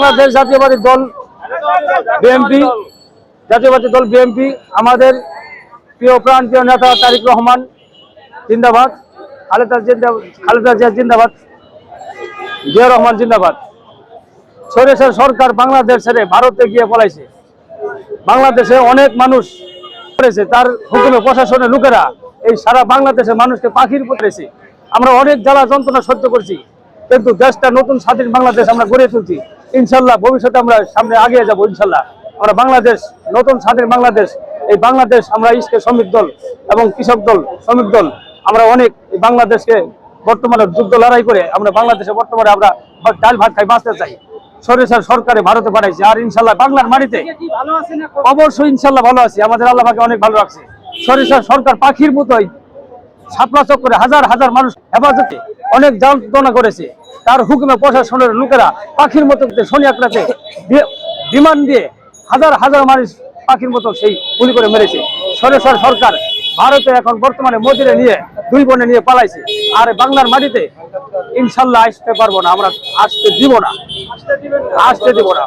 বাংলাদেশ জাতীয়বাদী দল বিএনপি, জাতীয়বাদী দল বিএনপি, আমাদের প্রিয় প্রাণ, প্রিয় নেতা তারিক রহমান, জিন্দাবাদ। খালেদা জিন্দাবাদ খালেদা জিয়া জিন্দাবাদ। জিয়া রহমান জিন্দাবাদ। সরেশের সরকার বাংলাদেশ ছেড়ে ভারতে গিয়ে পলাইছে। বাংলাদেশে অনেক মানুষ করেছে তার হুকুমে প্রশাসনের লোকেরা এই সারা বাংলাদেশের মানুষকে পাখির পড়েছে আমরা অনেক জ্বালা যন্ত্রণা সহ্য করছি, কিন্তু দেশটা নতুন স্বাধীন বাংলাদেশ আমরা গড়ে তুলছি। ইনশাল্লাহ ভবিষ্যতে আমরা সামনে আগিয়ে যাব ইনশাল্লাহ। আমরা বাংলাদেশ নতুন স্বাধীন বাংলাদেশ এই বাংলাদেশ আমরা ইস্কে শ্রমিক দল এবং কৃষক দল শ্রমিক দল আমরা অনেক বাংলাদেশকে বর্তমানে যুদ্ধ লড়াই করে আমরা বাংলাদেশে বর্তমানে আমরা ডাল ভাত খাই বাঁচতে চাই। সরেসার সরকারে ভারতে পাঠাইছে আর ইনশাল্লাহ বাংলার মাটিতে অবশ্যই ইনশাল্লাহ ভালো আছি। আমাদের আল্লাহ পাকে অনেক ভালো রাখছে। সরিষার সরকার পাখির মতোই ছাপলা চক্করে হাজার হাজার মানুষ হেফাজতে অনেক যন্ত্রণা করেছে। তার হুকুমে প্রশাসনের লোকেরা পাখির মতো শনি আকড়াতে বিমান দিয়ে হাজার হাজার মানুষ পাখির মতো সেই গুলি করে মেরেছে। সরেশ্বর সরকার ভারতে এখন বর্তমানে মোদিরে নিয়ে দুই বোনে নিয়ে পালাইছে। আর বাংলার মাটিতে ইনশাল্লাহ আসতে পারব না, আমরা আসতে দিব না। আসতে দিব না।